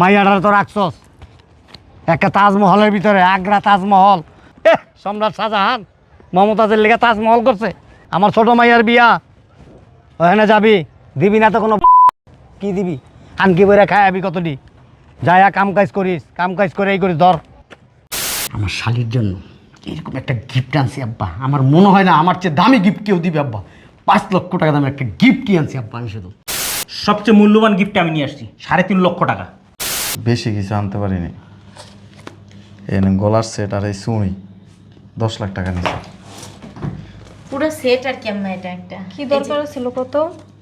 মাইয়াডার তো রাখছস। একটা তাজমহলের ভিতরে আগ্রা তাজমহল। এহ, সম্রাট শাহজাহান মমতাজের লেগে তাজমহল করছে। আমার ছোট মাইয়ার বিয়া। ওখানে যাবি দিবি না তো কোনো কি দিবি? আনকি বইরা খাই আবি কতটি? যায়া কাম কাজ করিস কাম কাজ করে এই করিস ধর। আমার শালির জন্য এরকম একটা গিফট আনছি আব্বা। আমার মনে হয় না আমার চেয়ে দামি গিফট কেউ দিবে আব্বা। পাঁচ লক্ষ টাকা দামের একটা গিফটই আনছি আব্বা আমি শুধু। সবচেয়ে মূল্যবান গিফট আমি নিয়ে আসছি সাড়ে তিন লক্ষ টাকা। বেশি কিছু আনতে পারিনি। এনে গলার সেট আর এই সুই দশ লাখ টাকা নিচ্ছে পুরো সেট আর কি আম্মা এটা একটা? কি দরকার ছিল কত?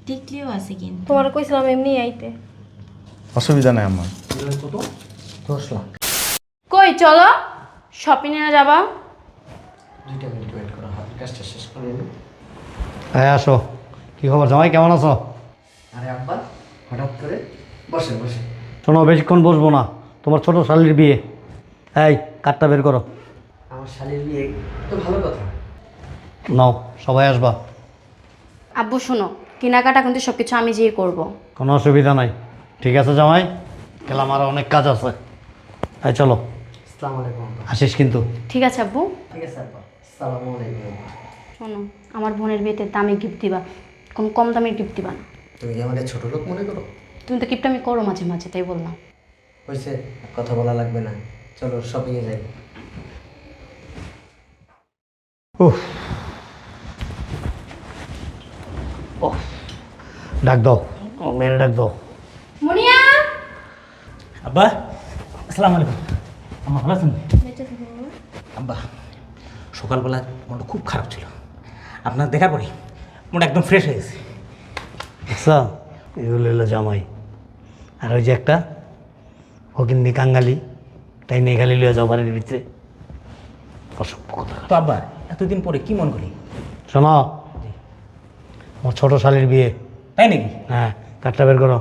টিকলিও আছে কিন্তু। তোমার কইছিলাম এমনি আইতে। অসুবিধা নেই আমার। দশ লাখ। কই চলো। শপিং এ যাবা। দুইটা মিনিট ওয়েট করো হাত কাজটা শেষ করে হ্যাঁ আসো। কি খবর? জামাই কেমন আছো? আরে আব্বা হঠাৎ করে বসে বসে শোনো বেশিক্ষণ বসবো না। তোমার ছোট শালির বিয়ে। এই কাঠটা বের করো। আমার শালীর বিয়ে তো ভালো কথা। নাও সবাই আসবা। আব্বু শোনো কেনাকাটা কিন্তু সব কিছু আমি যেয়ে করব। কোনো অসুবিধা নাই। ঠিক আছে জামাই? গেলাম আরও অনেক কাজ আছে। এই চলো। আসসালামু আলাইকুম আব্বা। আসিস কিন্তু। ঠিক আছে আব্বু। ঠিক আছে আব্বা। আসসালামু আলাইকুম শোনো আমার বোনের বিয়েতে দামি গিফট দিবা। কোন কম দামের গিফট দিবা না। তুমি কি আমাদের ছোট লোক মনে করো? তুমি তো আমি করো মাঝে মাঝে তাই বললাম। হয়েছে কথা বলা লাগবে না। চলো শপিংয়ে যাই। উফ। ওহ, ডাক দাও। ও মেরে ডাক দাও। মুনিয়া! আব্বা আসসালামু আলাইকুম। আমার ভালো আছেন? আব্বা সকালবেলা মনটা খুব খারাপ ছিল। আপনার দেখার পরে মনটা একদম ফ্রেশ হয়ে গেছে। আচ্ছা এগুলো জামাই। আর ওই যে একটা ফকিন্দি কাঙ্গালি তাই নিয়ে খালি লিয়ে যাও বাড়ির ভিতরে। অসভ্য কথা। তো আব্বা এতদিন পরে কি মন করি? শোনো আমার ছোট শালির বিয়ে। তাই নাকি? হ্যাঁ কাঠটা বের করো।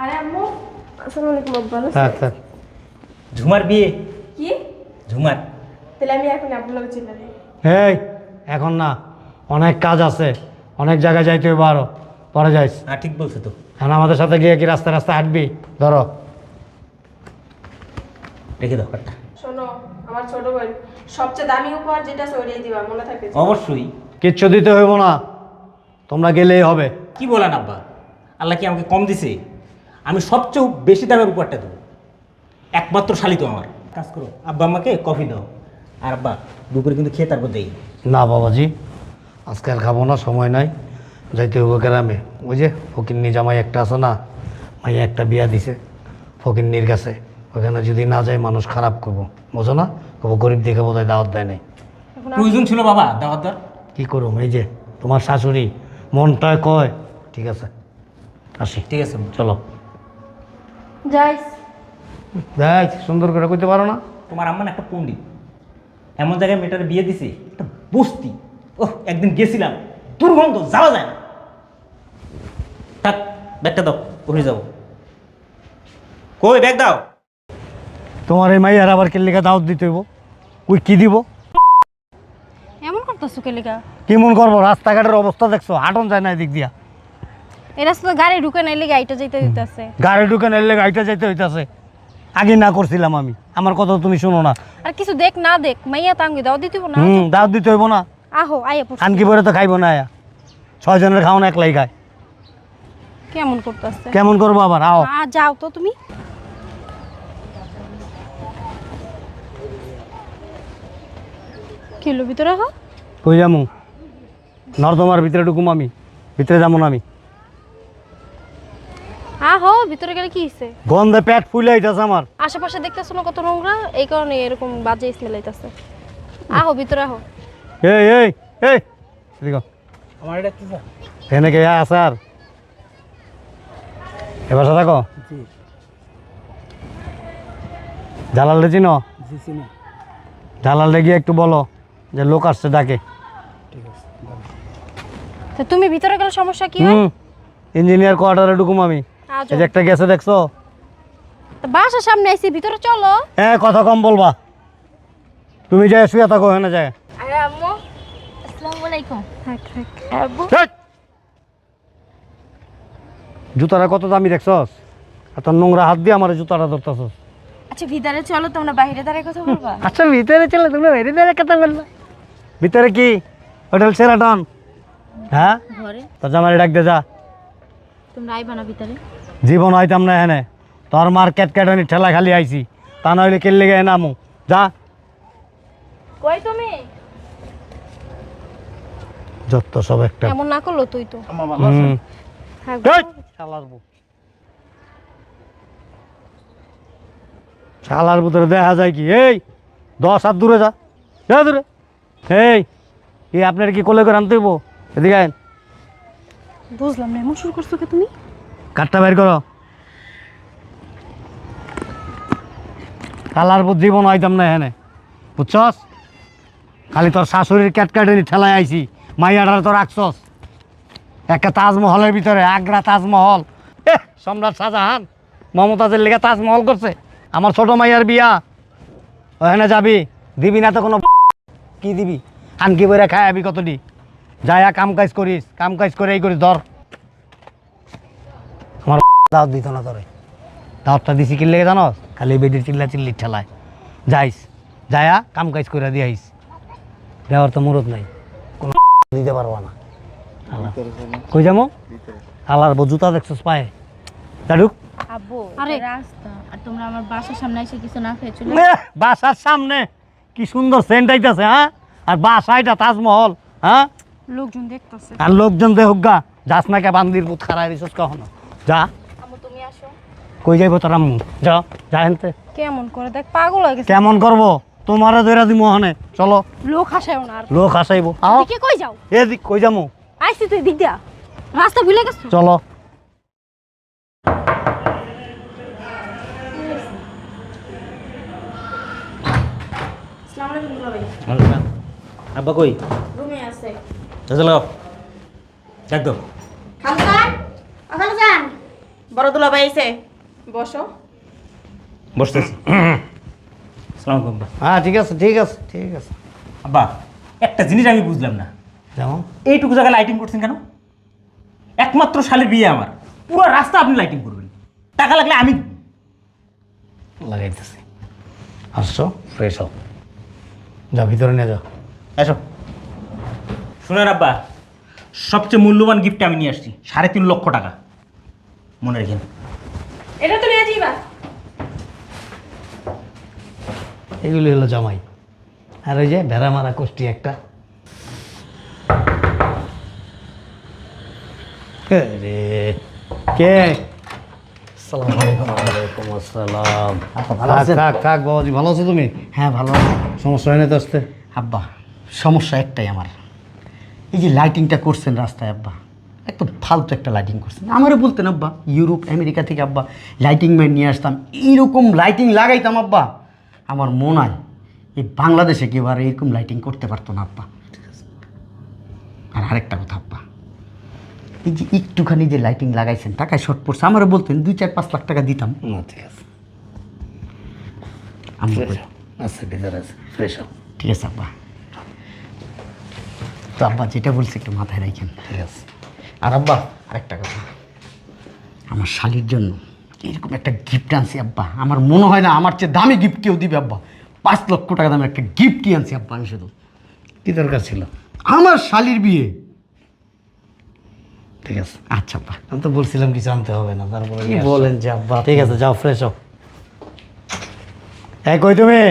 আরে আম্মু আসসালামু আলাইকুম আব্বা থাক থাক ঝুমার বিয়ে? কি? ঝুমার? তাহলে আমি এখন আপনার চিন্তা এই এখন না অনেক কাজ আছে। অনেক জায়গায় যাইতে হবে আরও। পরে যাইস। হ্যাঁ ঠিক বলছো তো। এখন আমাদের সাথে গিয়ে কি রাস্তা রাস্তায় হাঁটবি? ধরো। রেখে দাও কার্ডটা। শোনো আমার ছোট বোন সবচেয়ে দামি উপহার যেটা আছে ওইটাই দিবা মনে থাকে অবশ্যই। কিচ্ছু দিতে হইব না। তোমরা গেলেই হবে। কি বলেন আব্বা? আল্লাহ কি আমাকে কম দিছে? আমি সবচেয়ে বেশি দামের উপরটা দেবো। একমাত্র শালি তো আমার। কাজ করো। আব্বা আমাকে কফি দাও। আর আব্বা দুপুরে কিন্তু খেয়ে তারপর দেই। না বাবাজি আজকে আর খাব না সময় নাই। যাইতে হইব গ্রামে। ওই যে ফকিন্নি জামাই একটা আছে না মাই একটা বিয়া দিছে ফকিন্নির কাছে। ওখানে যদি না যায় মানুষ খারাপ করব। বোঝো না? কবো গরিব দেখে বোধহয় দাওয়াত দেয় নাই। প্রয়োজন ছিল বাবা দাওয়াত দেওয়ার? কী করুম? এই যে তোমার শাশুড়ি মনটা কয়? ঠিক আছে আসি। ঠিক আছে চলো। যাইস। দেখ সুন্দর করে কইতে পারো না? তোমার আম্মা না একটা পণ্ডিত। এমন জায়গায় মেয়েটার বিয়ে দিছে একটা বস্তি। ও একদিন গেছিলাম দুর্গন্ধ যাওয়া যায় না। ব্যাগটা দাও উঠে যাব। কই ব্যাগ দাও। তোমার এই মাইয়ার আবার কেলিকা দাওয়াত দিতে হইব? ওই কি দিব? এমন করতেছো কেলিকা কি মন করব রাস্তাঘাটের অবস্থা দেখছ হাঁটন যায় না এদিক দিয়া। এই রাস্তা গাড়ি ঢুকে নাইলে গাড়িটা যেতে দিতেছে গাড়ি ঢুকে নিলে গাড়িটা যাইতে হইতাছে। আগে না করছিলাম আমি আমার কথা তুমি শুনো না। আর কিছু দেখ না দেখ মাইয়া তাঙ্গি দাও দিতে না। হুম দাওয়াত দিতে হইব না। আহো পড়ছি আনকি পরে তো খাইব না আয়া। ছয় জনের খাওয়ানো একলাই খায়। কেমন করতেছে? কেমন করব আবার? আও। আ যাও তো তুমি। কিলো ভিতরে হো কই যামু? নর্দমার ভিতরে ঢুকুম আমি। ভিতরে যাব না আমি। আহো ভিতরে গেলে কি হইছে? গন্ধে পেট ফুলে আইতাছে আমার। আশেপাশে দেখতেছো না কত নোংরা? এই কারণে এরকম বাজে স্মেল আইতাছে। আহো ভিতরে আহো এই এই এই। এদিকে আমার এটা কি এখানে কে আছে এবার থাকো জালাল চিনো? জালাল গিয়ে একটু বলো যে লোক আসছে ডাকে। তো তুমি ভিতরে গেলে সমস্যা কি হয়? হুম ইঞ্জিনিয়ার কোয়ার্টারে ঢুকুম আমি। এই যে একটা গেছে দেখছ? তো বাসার সামনে আইছি ভিতরে চলো। হ্যাঁ কথা কম বলবা। তুমি যাই শুয়ে থাকো এখানে যায় আরে আম্মু আসসালামু আলাইকুম। থাক থাক! জুতাটা কত দামি দেখছস? এত নোংরা হাত দিয়ে আমার জুতাটা ধরতেছস। আচ্ছা ভিতরে চলো তোমরা বাইরে দাঁড়ায় কথা বলবা। আচ্ছা ভিতরে চলে তোমরা বাইরে বাইরে কথা বলবা। ভিতরে কি? হোটেল সেরাটন হ্যাঁ? ঘরে। তোর জামাই ডাক দে যা। তোমরা আইবা না ভিতরে? জীবন হইতাম না এখানে। তোর মার ক্যাট ক্যাটানি ঠেলা খালি আইছি। তা নইলে কেলে গে নামু। যা। কই তুমি? যত সব একটা। এমন না করল তুই তো। হ্যাঁ এই, শালার বউ। শালার ভিতরে দেখা যায় কি? এই দশ হাত দূরে যা। যা দূরে। এই কি আপনার কি কোলে করে আনতে হইব? এদিকে আইন বুঝলাম না এমন শুরু করছ কে তুমি? কাঠটা বের করো। কালার বুদ্ধি জীবন আইতাম না এখানে। বুঝছস? খালি তোর শাশুড়ির ক্যাট কাটানি ঠেলায় আইছি। মাইয়াটার তোর রাখছস। একটা তাজমহলের ভিতরে, আগ্রা তাজমহল। সম্রাট শাহজাহান, মমতাজের লেগে তাজমহল করছে। আমার ছোট মাইয়ার বিয়া। ওখানে যাবি, দিবি না তো কোনো কি দিবি? আনকি বইরা খাই আবি কতটি? যায়া কাম কাজ করিস, কাম কাজ করে এই করিস, ধর। আমার দাওয়াত দিত না তোরে। দাওয়াতটা দিছি কিনলে জানস? খালি বেডির চিল্লা চিল্লি ঠেলায়। যাইস যায়া কাম কাজ করে দিয়ে আইস। দেওয়ার তো মুরত নাই। কোনো দিতে পারব না। কই বউ জুতা দেখছিস পায়ে। দাঁড়ুক আব্বু আরে। রাস্তা। আর তোমরা আমার বাসার সামনে এসে কিছু না খেয়ে চলে বাসার সামনে। কি সুন্দর সেন্ট আইতাছে হ্যাঁ? আর বাসা এটা তাজমহল হ্যাঁ? লোকজন দেখতাছে। আর লোকজন দেখুক গা যাস না কে বান্দির পুত খারাই দিছিস কখনো। যা। আম্মু তুমি আসো। কই যাইব তোর আম্মু? যা যা হেনতে। কেমন করে দেখ পাগল হয়ে গেছে। কেমন করব? তোমারও ধরে দিব ওখানে। চলো। লোক হাসায়ও না আর। লোক হাসাইব। আও কই যাও? এদিক কই যামু? আইসি তুই দিক দিয়া। রাস্তা ভুলে গেছো? চলো। আসসালামু আলাইকুম দুলা ভাই আব্বা কই? রুমে আছে। চলে লাগাও। খালসান খালসান বড় দুলা ভাই এসে। বসো। বসতেছি। সালাম আলাইকুম হ্যাঁ ঠিক আছে ঠিক আছে ঠিক আছে। আব্বা একটা জিনিস আমি বুঝলাম না। যেমন এইটুকু জায়গায় লাইটিং করছেন কেন? একমাত্র শালের বিয়ে আমার। পুরো রাস্তা আপনি লাইটিং করবেন। টাকা লাগলে আমি। লাগাইতেছি। আসছো? ফ্রেশ হও। যা ভিতরে নিয়ে যাও। এসো। শুনেন আব্বা সবচেয়ে মূল্যবান গিফট আমি নিয়ে আসছি সাড়ে তিন লক্ষ টাকা। মনে রেখেন। এটা তো নিয়ে যাইবা। এগুলি হলো জামাই। আর ওই যে ভেড়া মারা কোষ্টি একটা। রে কে? আসসালামু ওয়ালাইকুম আসসালাম। ভালো আছেন? বাবাজি ভালো আছো তুমি? হ্যাঁ ভালো সমস্যা হয় না তো আসতে আব্বা সমস্যা একটাই আমার। এই যে লাইটিংটা করছেন রাস্তায় আব্বা একদম ফালতু একটা লাইটিং করছেন। আমারও বলতেন আব্বা ইউরোপ আমেরিকা থেকে আব্বা লাইটিং ম্যান নিয়ে আসতাম। এইরকম লাইটিং লাগাইতাম আব্বা। আমার মন হয় এই বাংলাদেশে কেউ আর এরকম লাইটিং করতে পারতো না আব্বা। আর আরেকটা কথা আব্বা এই যে একটুখানি যে লাইটিং লাগাইছেন টাকায় শর্ট পড়ছে। আমারও বলতেন দুই চার পাঁচ লাখ টাকা দিতাম। না ঠিক আছে। আচ্ছা ভিতরে আছে। ফ্রেশ ঠিক আছে আব্বা। তো আব্বা যেটা বলছে একটু মাথায় রাখেন। ঠিক আছে। আর আব্বা আরেকটা কথা। আমার শালির জন্য এরকম একটা গিফট আনছি আব্বা। আমার মনে হয় না আমার চেয়ে দামি গিফট কেউ দিবে আব্বা। পাঁচ লক্ষ টাকা দামের একটা গিফটই আনছি আব্বা আমি শুধু। কি দরকার ছিল? আমার শালির বিয়ে। ঠিক আছে। আচ্ছা আব্বা। আমি তো বলছিলাম কিছু আনতে হবে না তারপরে কি বলেন যে আব্বা? ঠিক আছে যাও ফ্রেশ হও। এই কই তুমি?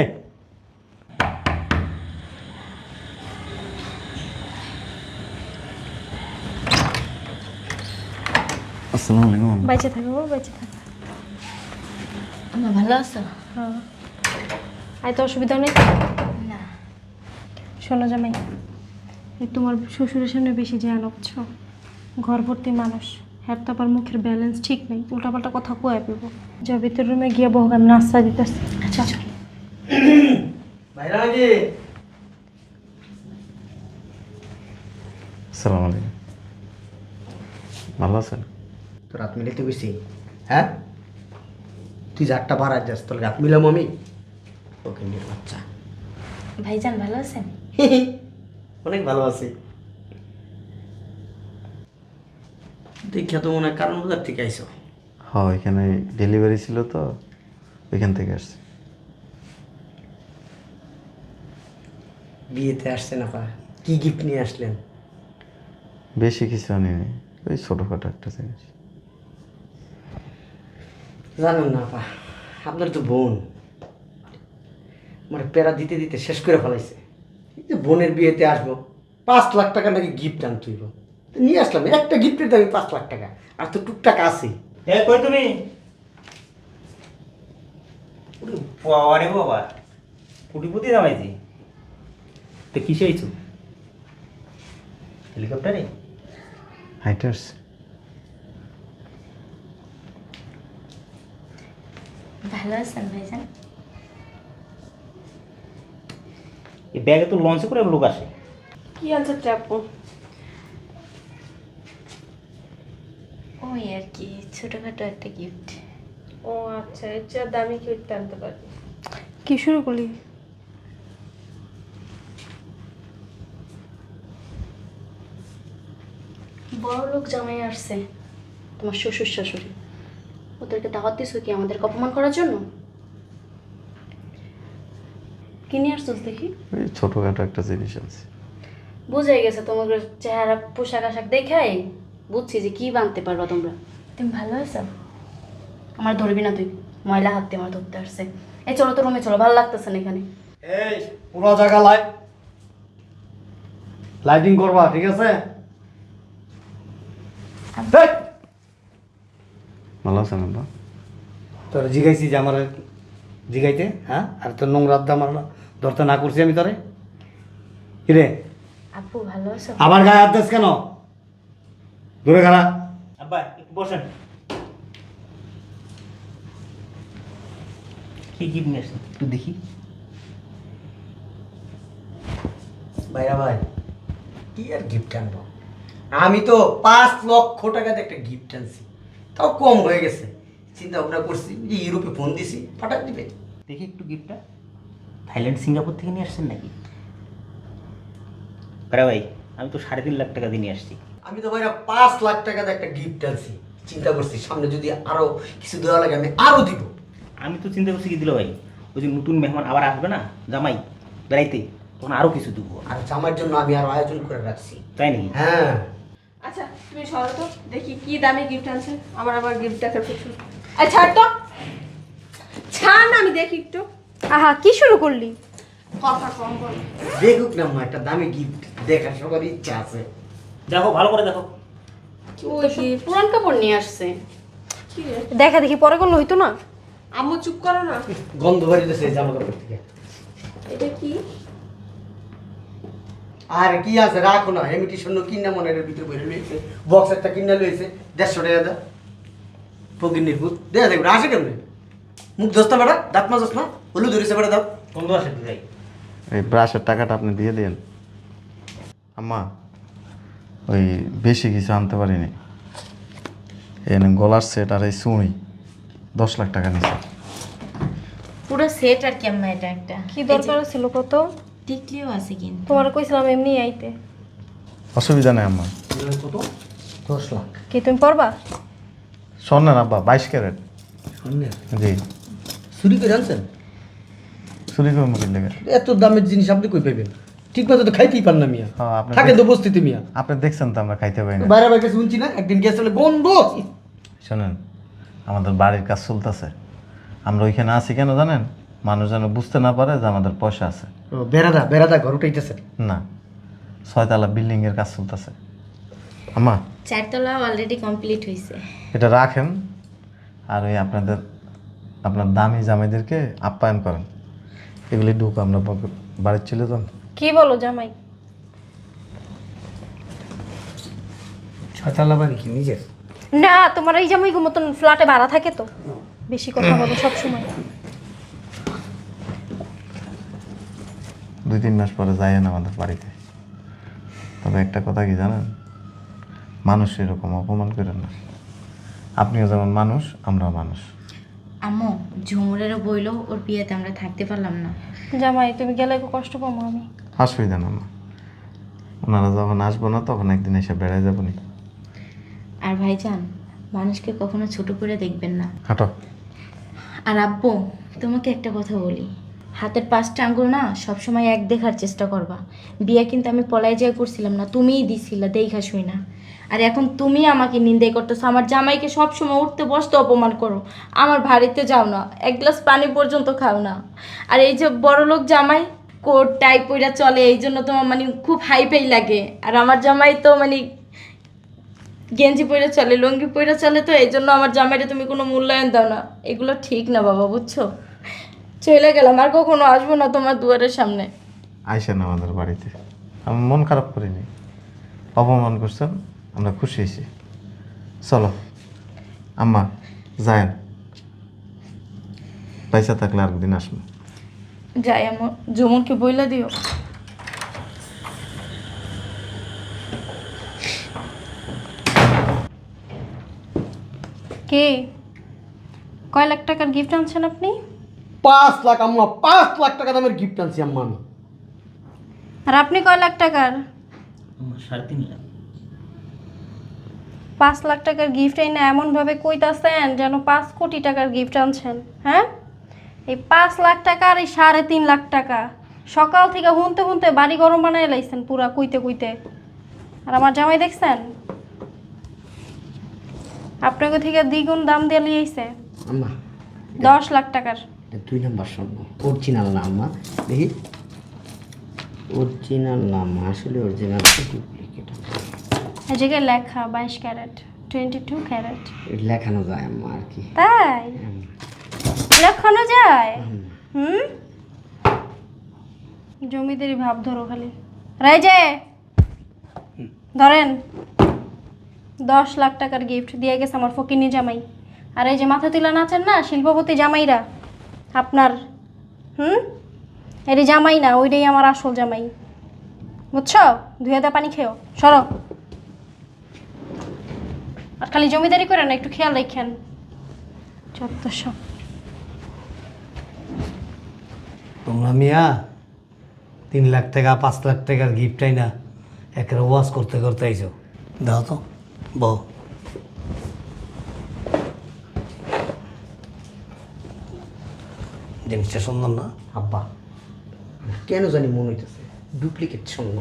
আসসালামু আলাইকুম। বাইচে থাকো বাইচে থাকো। তোমরা ভালো আছো? হ্যাঁ। আই তো অসুবিধা নেই না। শোনো জামাই তোমার শ্বশুরের সামনে বেশি যায় না বুঝছ? ঘর ভর্তি মানুষ। হ্যাঁ তো আবার মুখের ব্যালেন্স ঠিক নেই। উল্টাপাল্টা কথা কয়ে পেবো যা ভিতর রুমে গিয়ে বহু আমি নাস্তা দিতেছি। আচ্ছা নাকি? আলাইকুম। ভালো আছেন? তো রাত মিলাইতে গেছি। হ্যাঁ? তুই যে আটটা বাড়ার যাস তোর রাত মিলাম আমি। ওকে নিয়ে বাচ্চা। ভাইজান ভালো আছেন? অনেক ভালো আছি। দেখা তো মনে হয় কারণ বাজার থেকে আইসো হ্যাঁ এখানে ডেলিভারি ছিল তো ওইখান থেকে আসছি। বিয়েতে আসছেন আপা কি গিফট নিয়ে আসলেন? বেশি কিছু আনিনি ওই ছোটোখাটো একটা জিনিস। জানেন না আপা আপনার তো বোন। মানে প্যারা দিতে দিতে শেষ করে ফেলাইছে। বোনের বিয়েতে আসব পাঁচ লাখ টাকা নাকি গিফট আনতে হইব। তো নিয়ে আসলাম। একটা গিফটের দামি পাঁচ লাখ টাকা। আর তো টুকটাক আছেই। এ কই তুমি? ওরে বাবা রে বাবা। কুটিপুতি জামাইছি তো কিসে আইছো? হেলিকপ্টারে? হাইটে আসছে ভালো আছেন ভাইজান? এই ব্যাগে তো লঞ্চে করে লোক আসে। কি আনছে ট্যাপু ওই আর কি ছোটোখাটো একটা গিফট ও আচ্ছা এর চেয়ে দামি কিনতে আনতে পারি কি শুরু করলি? বড় লোক জামাই আসছে তোমার শ্বশুর শাশুড়ি। ওদেরকে দাওয়াত দিছো কি আমাদেরকে অপমান করার জন্য? কি নিয়ে আসছোস দেখি? ওই ছোটোখাটো একটা জিনিস আছে বোঝাই গেছে তোমাদের চেহারা পোশাক আশাক দেখাই বুঝছি যে কি বানতে পারবা তোমরা। তুমি ভালো আছো? আমার ধরবি না তুই। ময়লা হাত দিয়ে আমার ধরতে আসছে। এই চলো তো রুমে চলো ভালো লাগতেছে না এখানে। এই পুরো জায়গা লাইট লাইটিং করবা ঠিক আছে? ভালো আছেন আব্বা? তোর জিগাইছি যে আমার জিগাইতে হ্যাঁ? আর তোর নোংরা আড্ডা আমার ধরতে না করছি আমি তোরে। কিরে আপু ভালো আছো? আবার গায়ে হাত দিস কেন? দূরে খারা আব্বা বসেন। কি গিফট নিয়ে আসছেন? একটু দেখি। ভাইরা ভাই কি আর গিফট আনব? আমি তো পাঁচ লক্ষ টাকাতে একটা গিফট আনছি। তাও কম হয়ে গেছে। চিন্তা ভাবনা করছি যে ইউরোপে ফোন দিছি হঠাৎ দিবে। দেখি একটু গিফটটা থাইল্যান্ড সিঙ্গাপুর থেকে নিয়ে আসছেন নাকি? আরে ভাই আমি তো সাড়ে তিন লাখ টাকা দিয়ে নিয়ে আসছি। আমি তো ভাইরা পাঁচ লাখ টাকাতে একটা গিফট আনছি। চিন্তা করছি সামনে যদি আরও কিছু দেওয়া লাগে আমি আরও দিব। আমি তো চিন্তা করছি কি দিল ভাই? ওই যে নতুন মেহমান আবার আসবে না? জামাই বেড়াইতে তখন আরও কিছু দেবো। আর জামার জন্য আমি আরও আয়োজন করে রাখছি। তাই নাকি? হ্যাঁ। আচ্ছা তুমি সরো তো দেখি কি দামি গিফট আনছে। আমার আবার গিফট দেখার প্রচুর। আই ছাড় তো। ছাড় না আমি দেখি একটু। আহা কি শুরু করলি? কথা কম বল। দেখুক না মা একটা দামি গিফট দেখার সবার ইচ্ছা আছে। দেখো ভালো করে দেখো। পুরান কাপড় নিয়ে আসছে। কি দেখা দেখি পরে করলে হইতো না। আম্মু চুপ করো না। গন্ধ বাড়িতেছে জামা কাপড় থেকে। এটা কি? আর কি আছে রাখো না। ইমিটেশন কিনা মনে এর ভিতরে বইরে লইছে বক্স একটা কিনা লইছে দেড়শো টাকা দা পকির নির্ভূত দেখা দেখবে আসে কেমনে? মুখ দোস্তা বেড়া দাঁত মাজস না? হলুদ ধরেছে বেড়া দাও। বন্ধু আসে ভাই এই ব্রাশের টাকাটা আপনি দিয়ে দেন আম্মা ওই বেশি কিছু আনতে পারিনি। এনে গলার সেট আর এই চুড়ি দশ লাখ টাকা নিছে। পুরো সেট আর কি আম্মা এটা একটা? কি দরকার ছিল কত? টিকলিও আছে কিন্তু। তোমার কইছিলাম এমনি আইতে। অসুবিধা নেই আম্মা কত? দশ লাখ। কি তুমি পারবা স্বর্ণের আব্বা বাইশ ক্যারেট। স্বর্ণের? জি। চুরি করে আনছেন? চুরি করে মুখের লেগে। এত দামের জিনিস আপনি কই পাইবেন? ঠিক মতো তো খাইতেই পান না মিয়া। হ্যাঁ, থাকে তো বস্তিতে মিয়া। আপনি দেখছেন তো আমরা খাইতে পাই না। বাইরে বাইরে শুনছি না? একদিন গেছিল গন্ধ শোনেন আমাদের বাড়ির কাজ চলতেছে। আমরা ওইখানে আছি কেন জানেন? মানুষ যেন বুঝতে না পারে যে আমাদের পয়সা আছে। ও, বেড়াদা বেড়াদা ঘর উঠাইতেছে না ছয়তলা বিল্ডিংয়ের কাজ চলতেছে। আম্মা। চারতলা অলরেডি কমপ্লিট হয়েছে এটা রাখেন আর ওই আপনাদের আপনার দামি জামাইদেরকে আপ্যায়ন করেন। এগুলি ঢুক আমরা বাড়ির ছিল তো কি বলো জামাই? ছয়তলা বাড়ি কি নিজের? না তোমার এই জামাই মতন ফ্ল্যাটে ভাড়া থাকে তো। বেশি কথা বলো সব সময়। দুই তিন মাস পরে যাইয়েন আমাদের বাড়িতে। তবে একটা কথা কি জানেন? মানুষ এরকম অপমান করেন না। আপনিও যেমন মানুষ আমরাও মানুষ। আম্মু ঝুমুরেরও বইলো ওর বিয়েতে আমরা থাকতে পারলাম না। জামাই তুমি গেলে কষ্ট পাবো আমি। অসুবিধা না মা। ওনারা যখন আসব না তখন একদিন এসে বেড়ায় যাব নি আর ভাইজান মানুষকে কখনো ছোট করে দেখবেন না। হাঁটো আর আব্বু তোমাকে একটা কথা বলি। হাতের পাঁচটা আঙ্গুল না সবসময় এক দেখার চেষ্টা করবা। বিয়ে কিন্তু আমি পলাই যায় করছিলাম না তুমিই দিছিলা দেখা শুই না। আর এখন তুমি আমাকে নিন্দাই করতেছো আমার জামাইকে সবসময় উঠতে বসতে অপমান করো। আমার বাড়িতে যাও না এক গ্লাস পানি পর্যন্ত খাও না। আর এই যে বড় লোক জামাই কোট টাইপ পইরা চলে এই জন্য তোমার মানে খুব হাইফাই লাগে। আর আমার জামাই তো মানে গেঞ্জি পরে চলে, লুঙ্গি পরে চলে তো এই জন্য আমার জামাইটা তুমি কোনো মূল্যায়ন দাও না। এগুলো ঠিক না বাবা, বুঝছ? চলে গেলাম, আর কখনো আসব না তোমার দুয়ারের সামনে। আইসা না আমাদের বাড়িতে। আমি মন খারাপ করিনি। অপমান করছেন, আমরা খুশি হয়েছি। চলো, আম্মা, যায়েন। পয়সা থাকলে আরেকদিন আসব যাই আমার জমনকে বইলা দিও। কে? কয় লাখ টাকার গিফট আনছেন আপনি? পাঁচ লাখ আম্মা পাঁচ লাখ টাকা দামের গিফট আনছি আম্মা আমি। আর আপনি কয় লাখ টাকার? আমার সাড়ে তিন লাখ। পাঁচ লাখ টাকার গিফট এনে এমনভাবে কইতাছেন যেন পাঁচ কোটি টাকার গিফট আনছেন হ্যাঁ? এই পাঁচ লাখ টাকা আর এই সাড়ে তিন লাখ টাকা। সকাল থেকে হুনতে হুনতে বাড়ি গরম বানাই লাইছেন পুরা কইতে কুইতে। আর আমার জামাই দেখছেন? আপনাকে থেকে দ্বিগুণ দাম দিয়ে লিয়েছে আম্মা দশ লাখ টাকার। এটা দুই নাম্বার স্বর্ণ। অরিজিনাল না আম্মা। দেখি। অরিজিনাল না আম্মা আসলে অরিজিনাল ডুপ্লিকেট এই জায়গায় লেখা বাইশ ক্যারেট টোয়েন্টি টু ক্যারেট লেখানো যায় আম্মা আর কি। তাই? লেখানো যায়? হুম। জমিদারি ভাব ধরো খালি। রাই যে ধরেন দশ লাখ টাকার গিফট দিয়ে গেছে আমার ফকিনি জামাই। আর এই যে মাথা তুলা নাচেন না শিল্পপতি জামাইরা আপনার হুম? এটি জামাই না ওইটাই আমার আসল জামাই। বুঝছ? হাতে পানি খেও। সরো। আর খালি জমিদারি করে না একটু খেয়াল রাখেন। যত সব তোমরা মিয়া তিন লাখ টাকা পাঁচ লাখ টাকার গিফটাই না একের ওয়াশ করতে করতে আইছো। দাও তো বউ জিনিসটা সুন্দর না? আব্বা কেন জানি মনে হইতেছে ডুপ্লিকেট স্বর্ণ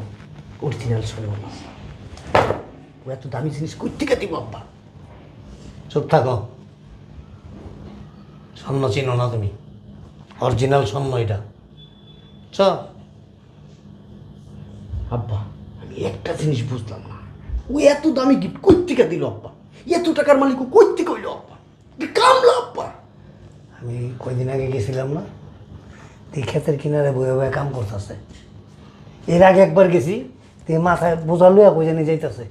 অরিজিনাল স্বর্ণ না। ও এত দামি জিনিস কই থেকে দিব আব্বা? চুপ থাকো। স্বর্ণ চিনো না তুমি। অরিজিনাল স্বর্ণ এটা। চ। আব্বা, আমি একটা জিনিস বুঝলাম না। ও এত দামি গিফট কই থেকে দিল আব্বা? এত টাকার মালিক কই থেকে হইল আব্বা? কামলা আব্বা? আমি কয়দিন আগে গেছিলাম না? তুই ক্ষেতের কিনারে বয়ে বয়ে কাম করতেছে। এর আগে একবার গেছি তুই মাথায় বোঝা লুয়া কই জানি যাইতেছে।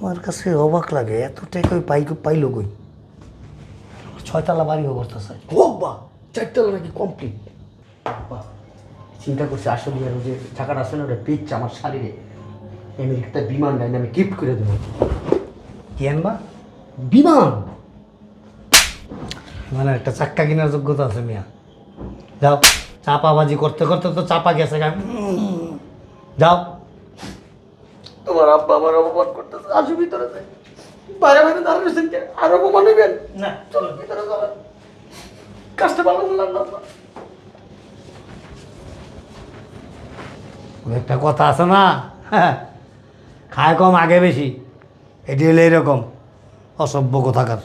আমার কাছে অবাক লাগে, এত টাকা পাই পাইলো কই? ছয়তলা বাড়িও করতেছে। ও আব্বা! চারতলা নাকি কমপ্লিট চিন্তা করছি আসলে আর যে টাকাটা না ওটা পেয়েছে আমার শাড়িরে আমেরিকাতে বিমান লাইন আমি গিফট করে দেবো। কি আনবা? বিমান? মানে একটা চাক্কা কেনার যোগ্যতা আছে মিয়া। যাও চাপাবাজি করতে করতে তো চাপা গেছে। যাও। তোমার আব্বা আমার অপমান করতেছে আসো ভিতরে যাই। বাইরে বাইরে দাঁড়াচ্ছেন কে আর অপমান হইবেন? না চলো ভিতরে চলো কাজটা ভালো করলাম না একটা কথা আছে না? খায় কম, আগে বেশি। এটি হলে এরকম অসভ্য কোথাকার।